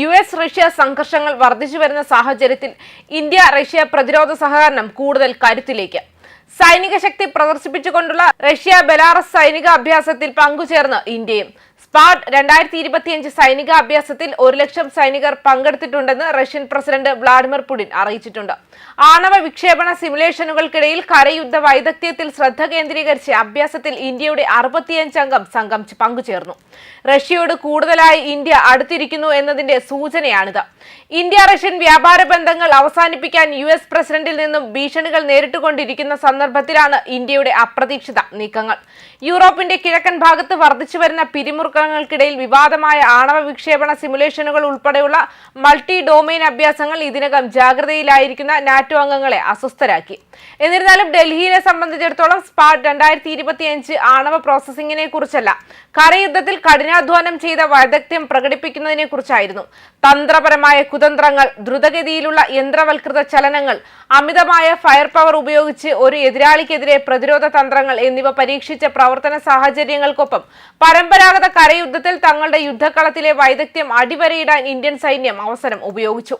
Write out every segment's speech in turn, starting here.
U S Russia സംഘർഷങ്ങൾ വർദ്ധിച്ചു വരുന്ന സാഹചര്യത്തിൽ ഇന്ത്യ റഷ്യ പ്രതിരോധ സഹകരണം കൂടുതൽ കരുത്തിലേക്ക്. സൈനിക ശക്തി പ്രദർശിപ്പിച്ചുകൊണ്ടുള്ള റഷ്യ ബെലാറസ് സൈനിക അഭ്യാസത്തിൽ പങ്കുചേർന്ന് ഇന്ത്യയും. സ്പാഡ് രണ്ടായിരത്തി ഇരുപത്തിയഞ്ച് സൈനിക അഭ്യാസത്തിൽ ഒരു ലക്ഷം സൈനികർ പങ്കെടുത്തിട്ടുണ്ടെന്ന് റഷ്യൻ പ്രസിഡന്റ് വ്ളാഡിമിർ പുടിൻ അറിയിച്ചിട്ടുണ്ട്. ആണവ വിക്ഷേപണ സിമുലേഷനുകൾക്കിടയിൽ കരയുദ്ധ വൈദഗ്ധ്യത്തിൽ ശ്രദ്ധ കേന്ദ്രീകരിച്ച് അഭ്യാസത്തിൽ ഇന്ത്യയുടെ അറുപത്തിയഞ്ചംഗം സംഘം പങ്കുചേർന്നു. റഷ്യയോട് കൂടുതലായി ഇന്ത്യ അടുത്തിരിക്കുന്നു എന്നതിന്റെ സൂചനയാണിത്. ഇന്ത്യ റഷ്യൻ വ്യാപാര ബന്ധങ്ങൾ അവസാനിപ്പിക്കാൻ യു എസ് പ്രസിഡന്റിൽ നിന്നും ഭീഷണികൾ നേരിട്ടുകൊണ്ടിരിക്കുന്ന സന്ദർഭത്തിലാണ് ഇന്ത്യയുടെ അപ്രതീക്ഷിത നീക്കങ്ങൾ. യൂറോപ്പിന്റെ കിഴക്കൻ ഭാഗത്ത് വർദ്ധിച്ചു വരുന്ന പിരിമുറുക്കങ്ങൾക്കിടയിൽ വിവാദമായ ആണവ വിക്ഷേപണ സിമുലേഷനുകൾ ഉൾപ്പെടെയുള്ള മൾട്ടി ഡൊമൈൻ അഭ്യാസങ്ങൾ ഇതിനകം ജാഗ്രതയിലായിരിക്കുന്ന നാറ്റോ അംഗങ്ങളെ അസ്വസ്ഥരാക്കി. എന്നിരുന്നാലും ഡൽഹിയെ സംബന്ധിച്ചിടത്തോളം സ്പാട്ട് രണ്ടായിരത്തി ഇരുപത്തിയഞ്ച് ആണവ പ്രോസസിംഗിനെ കുറിച്ചല്ല കരയുദ്ധത്തിൽ കഠിനാധ്വാനം ചെയ്ത വൈദഗ്ധ്യം പ്രകടിപ്പിക്കുന്നതിനെ കുറിച്ചായിരുന്നു. തന്ത്രപരമായ കുതന്ത്രങ്ങൾ ദ്രുതഗതിയിലുള്ള യന്ത്രവൽകൃത ചലനങ്ങൾ അമിതമായ ഫയർ പവർ ഉപയോഗിച്ച് ഒരു എതിരാളിക്കെതിരെ പ്രതിരോധ തന്ത്രങ്ങൾ എന്നിവ പരീക്ഷിച്ച പ്രവർത്തന സാഹചര്യങ്ങൾക്കൊപ്പം പരമ്പരാഗത കരയുദ്ധത്തിൽ തങ്ങളുടെ യുദ്ധക്കളത്തിലെ വൈദഗ്ധ്യം അടിവരയിടാൻ ഇന്ത്യൻ സൈന്യം അവസരം ഉപയോഗിച്ചു.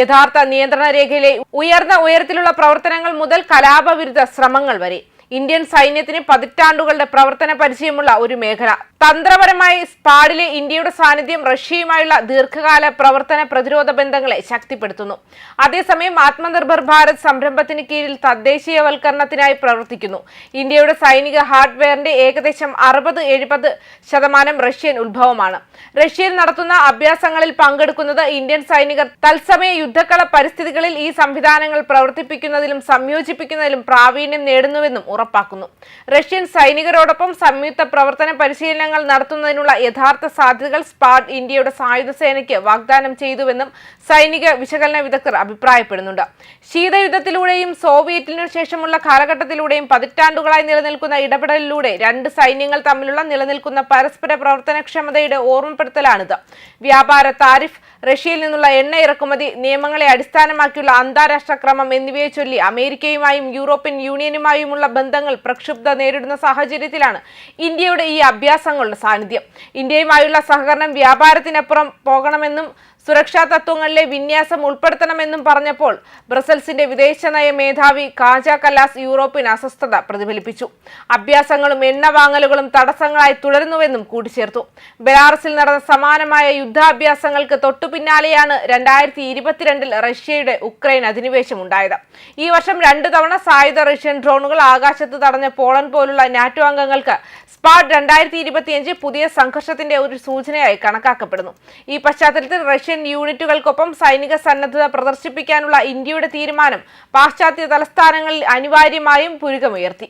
യഥാർത്ഥ നിയന്ത്രണ രേഖയിലെ ഉയർന്ന ഉയരത്തിലുള്ള പ്രവർത്തനങ്ങൾ മുതൽ കലാപവിരുദ്ധ ശ്രമങ്ങൾ വരെ. ഇന്ത്യൻ സൈന്യത്തിന് പതിറ്റാണ്ടുകളുടെ പ്രവർത്തന പരിചയമുള്ള ഒരു മേഖല. തന്ത്രപരമായി സ്പാഡിലെ ഇന്ത്യയുടെ സാന്നിധ്യം റഷ്യയുമായുള്ള ദീർഘകാല പ്രവർത്തന പ്രതിരോധ ബന്ധങ്ങളെ ശക്തിപ്പെടുത്തുന്നു. അതേസമയം ആത്മനിർഭർ ഭാരത് സംരംഭത്തിന് കീഴിൽ തദ്ദേശീയവൽക്കരണത്തിനായി പ്രവർത്തിക്കുന്നു. ഇന്ത്യയുടെ സൈനിക ഹാർഡ്വെയറിന്റെ ഏകദേശം അറുപത് എഴുപത് ശതമാനം റഷ്യൻ ഉത്ഭവമാണ്. റഷ്യയിൽ നടത്തുന്ന അഭ്യാസങ്ങളിൽ പങ്കെടുക്കുന്നത് ഇന്ത്യൻ സൈനികർ. തത്സമയ യുദ്ധക്കള പരിസ്ഥിതികളിൽ ഈ സംവിധാനങ്ങൾ പ്രവർത്തിപ്പിക്കുന്നതിലും സംയോജിപ്പിക്കുന്നതിലും പ്രാവീണ്യം നേടുന്നുവെന്നും ഉറപ്പാക്കുന്നു. റഷ്യൻ സൈനികരോടൊപ്പം സംയുക്ത പ്രവർത്തന പരിശീലനങ്ങൾ നടത്തുന്നതിനുള്ള യഥാർത്ഥ സാധ്യതകൾ സ്പാഡ് ഇന്ത്യയുടെ സായുധ സേനയ്ക്ക് വാഗ്ദാനം ചെയ്തുവെന്നും സൈനിക വിശകലന വിദഗ്ധർ അഭിപ്രായപ്പെടുന്നുണ്ട്. ശീതയുദ്ധത്തിലൂടെയും സോവിയറ്റിനു ശേഷമുള്ള കാലഘട്ടത്തിലൂടെയും പതിറ്റാണ്ടുകളായി നിലനിൽക്കുന്ന ഇടപെടലിലൂടെ രണ്ട് സൈന്യങ്ങൾ തമ്മിലുള്ള നിലനിൽക്കുന്ന പരസ്പര പ്രവർത്തനക്ഷമതയുടെ ഓർമ്മപ്പെടുത്തലാണിത്. വ്യാപാര താരിഫ് റഷ്യയിൽ നിന്നുള്ള എണ്ണ ഇറക്കുമതി നിയമങ്ങളെ അടിസ്ഥാനമാക്കിയുള്ള അന്താരാഷ്ട്ര ക്രമം എന്നിവയെ ചൊല്ലി അമേരിക്കയുമായും യൂറോപ്യൻ യൂണിയനുമായുമുള്ള ബന്ധങ്ങൾ പ്രക്ഷുബ്ധ നേരിടുന്ന സാഹചര്യത്തിലാണ് ഇന്ത്യയുടെ ഈ അഭ്യാസങ്ങളുടെ സാന്നിധ്യം. ഇന്ത്യയുമായുള്ള സഹകരണം വ്യാപാരത്തിനപ്പുറം പോകണമെന്നും സുരക്ഷാ തത്വങ്ങളിലെ വിന്യാസം ഉൾപ്പെടുത്തണമെന്നും പറഞ്ഞപ്പോൾ ബ്രസൽസിന്റെ വിദേശനയ മേധാവി കാജ കലാസ് യൂറോപ്യൻ അസ്വസ്ഥത പ്രതിഫലിപ്പിച്ചു. അഭ്യാസങ്ങളും എണ്ണ വാങ്ങലുകളും തടസ്സങ്ങളായി തുടരുന്നുവെന്നും കൂട്ടിച്ചേർത്തു. ബെലാറസിൽ നടന്ന സമാനമായ യുദ്ധാഭ്യാസങ്ങൾക്ക് തൊട്ടു പിന്നാലെയാണ് രണ്ടായിരത്തി ഇരുപത്തിരണ്ടിൽ റഷ്യയുടെ ഉക്രൈൻ അധിനിവേശം ഉണ്ടായത് ഈ വർഷം രണ്ടു തവണ സായുധ റഷ്യൻ ഡ്രോണുകൾ ആകാശത്ത് തടഞ്ഞ പോളണ്ട് പോലുള്ള നാറ്റോ അംഗങ്ങൾക്ക് സ്പാഡ് രണ്ടായിരത്തി ഇരുപത്തിയഞ്ച് പുതിയ സംഘർഷത്തിന്റെ ഒരു സൂചനയായി കണക്കാക്കപ്പെടുന്നു. ഈ പശ്ചാത്തലത്തിൽ റഷ്യൻ യൂണിറ്റുകൾക്കൊപ്പം സൈനിക സന്നദ്ധത പ്രദർശിപ്പിക്കാനുള്ള ഇന്ത്യയുടെ തീരുമാനം പാശ്ചാത്യ തലസ്ഥാനങ്ങളിൽ അനിവാര്യമായും പുരുകമുയർത്തി.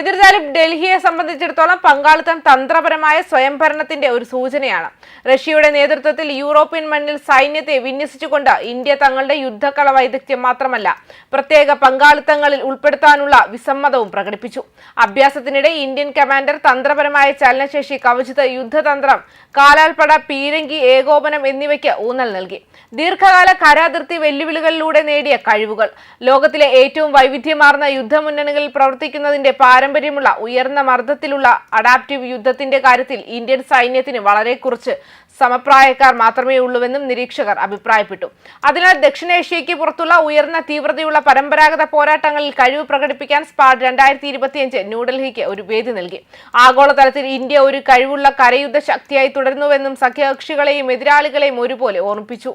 എതിർത്താലും ഡൽഹിയെ സംബന്ധിച്ചിടത്തോളം പങ്കാളിത്തം തന്ത്രപരമായ സ്വയംഭരണത്തിന്റെ ഒരു സൂചനയാണ്. റഷ്യയുടെ നേതൃത്വത്തിൽ യൂറോപ്യൻ മണ്ണിൽ സൈന്യത്തെ വിന്യസിച്ചുകൊണ്ട് ഇന്ത്യ തങ്ങളുടെ യുദ്ധക്കള വൈദഗ്ധ്യം മാത്രമല്ല പ്രത്യേക പങ്കാളിത്തങ്ങളിൽ ഉൾപ്പെടുത്താനുള്ള വിസമ്മതവും പ്രകടിപ്പിച്ചു. അഭ്യാസത്തിനിടെ ഇന്ത്യൻ കമാൻഡർ തന്ത്രപരമായ ചലനശേഷി കവചിത യുദ്ധതന്ത്രം കാലാൽപ്പട പീരങ്കി ഏകോപനം എന്നിവയ്ക്ക് ഊന്നൽ നൽകി. ദീർഘകാല കരാതിർത്തി വെല്ലുവിളികളിലൂടെ നേടിയ കഴിവുകൾ. ലോകത്തിലെ ഏറ്റവും വൈവിധ്യമാർന്ന യുദ്ധമുന്നണികളിൽ പ്രവർത്തിക്കുന്നതിന്റെ പാരമ്പര്യമുള്ള ഉയർന്ന മർദ്ദത്തിലുള്ള അഡാപ്റ്റീവ് യുദ്ധത്തിന്റെ കാര്യത്തിൽ ഇന്ത്യൻ സൈന്യത്തിന് വളരെ കുറച്ച് സമപ്രായക്കാർ മാത്രമേ ഉള്ളൂവെന്നും നിരീക്ഷകർ അഭിപ്രായപ്പെട്ടു. അതിനാൽ ദക്ഷിണേഷ്യയ്ക്ക് പുറത്തുള്ള ഉയർന്ന തീവ്രതയുള്ള പരമ്പരാഗത പോരാട്ടങ്ങളിൽ കഴിവ് പ്രകടിപ്പിക്കാൻ സ്പാഡ് രണ്ടായിരത്തി ഇരുപത്തിയഞ്ച് ന്യൂഡൽഹിക്ക് ഒരു വേദി നൽകി. ആഗോളതലത്തിൽ ഇന്ത്യ ഒരു കഴിവുള്ള കരയുദ്ധ ശക്തിയായി തുടരുന്നുവെന്നും സഖ്യകക്ഷികളെയും എതിരാളികളെയും ഒരുപോലെ ഓർമ്മിപ്പിച്ചു.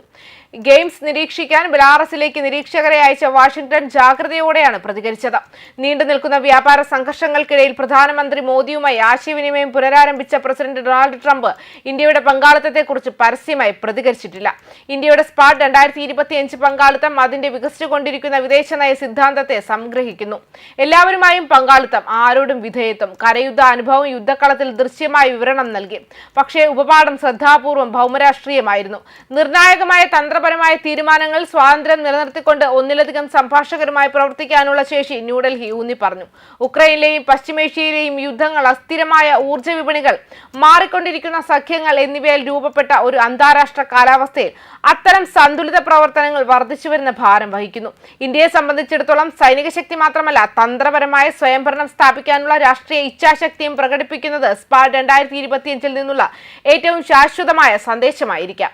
ഗെയിംസ് നിരീക്ഷിക്കാൻ ബെലാറസിലേക്ക് നിരീക്ഷകരെ അയച്ച വാഷിംഗ്ടൺ ജാഗ്രതയോടെയാണ് പ്രതികരിച്ചത്. നീണ്ടു നിൽക്കുന്ന വ്യാപാര സംഘർഷങ്ങൾക്കിടയിൽ പ്രധാനമന്ത്രി മോദിയുമായി ആശയവിനിമയം പുനരാരംഭിച്ച പ്രസിഡന്റ് ഡൊണാൾഡ് ട്രംപ് ഇന്ത്യയുടെ പങ്കാളിത്തത്തെക്കുറിച്ച് പരസ്യമായി പ്രതികരിച്ചിട്ടില്ല. ഇന്ത്യയുടെ സ്പാട്ട് രണ്ടായിരത്തി ഇരുപത്തിയഞ്ച് പങ്കാളിത്തം അതിന്റെ വികസിച്ചുകൊണ്ടിരിക്കുന്ന വിദേശ നയ സിദ്ധാന്തത്തെ സംഗ്രഹിക്കുന്നു. എല്ലാവരുമായും പങ്കാളിത്തം ആരോടും വിധേയത്വം കരയുദ്ധ അനുഭവം യുദ്ധക്കളത്തിൽ ദൃശ്യമായ വിവരണം നൽകി. പക്ഷേ ഉപപാഠം ശ്രദ്ധാപൂർവം ഭൗമരാഷ്ട്രീയമായിരുന്നു നിർണായകമായ തന്ത്രപരമായ തീരുമാനങ്ങൾ സ്വാതന്ത്ര്യം നിലനിർത്തിക്കൊണ്ട് ഒന്നിലധികം സംഭാഷകരുമായി പ്രവർത്തിക്കാനുള്ള ശേഷി ന്യൂഡൽഹി ഊന്നി പറഞ്ഞു. ഉക്രൈനിലെയും പശ്ചിമേഷ്യയിലെയും യുദ്ധങ്ങൾ അസ്ഥിരമായ ഊർജ വിപണികൾ മാറിക്കൊണ്ടിരിക്കുന്ന സഖ്യങ്ങൾ എന്നിവയിൽ രൂപപ്പെട്ട ഒരു അന്താരാഷ്ട്ര കാലാവസ്ഥയിൽ അത്തരം സന്തുലിത പ്രവർത്തനങ്ങൾ വർദ്ധിച്ചു വരുന്ന ഭാരം വഹിക്കുന്നു. ഇന്ത്യയെ സംബന്ധിച്ചിടത്തോളം സൈനിക ശക്തി മാത്രമല്ല തന്ത്രപരമായ സ്വയംഭരണം സ്ഥാപിക്കാനുള്ള രാഷ്ട്രീയ ഇച്ഛാശക്തിയും പ്രകടിപ്പിക്കുന്നത് സ്പാ രണ്ടായിരത്തി ഇരുപത്തിയഞ്ചിൽ നിന്നുള്ള ഏറ്റവും ശാശ്വതമായ സന്ദേശമായിരിക്കാം.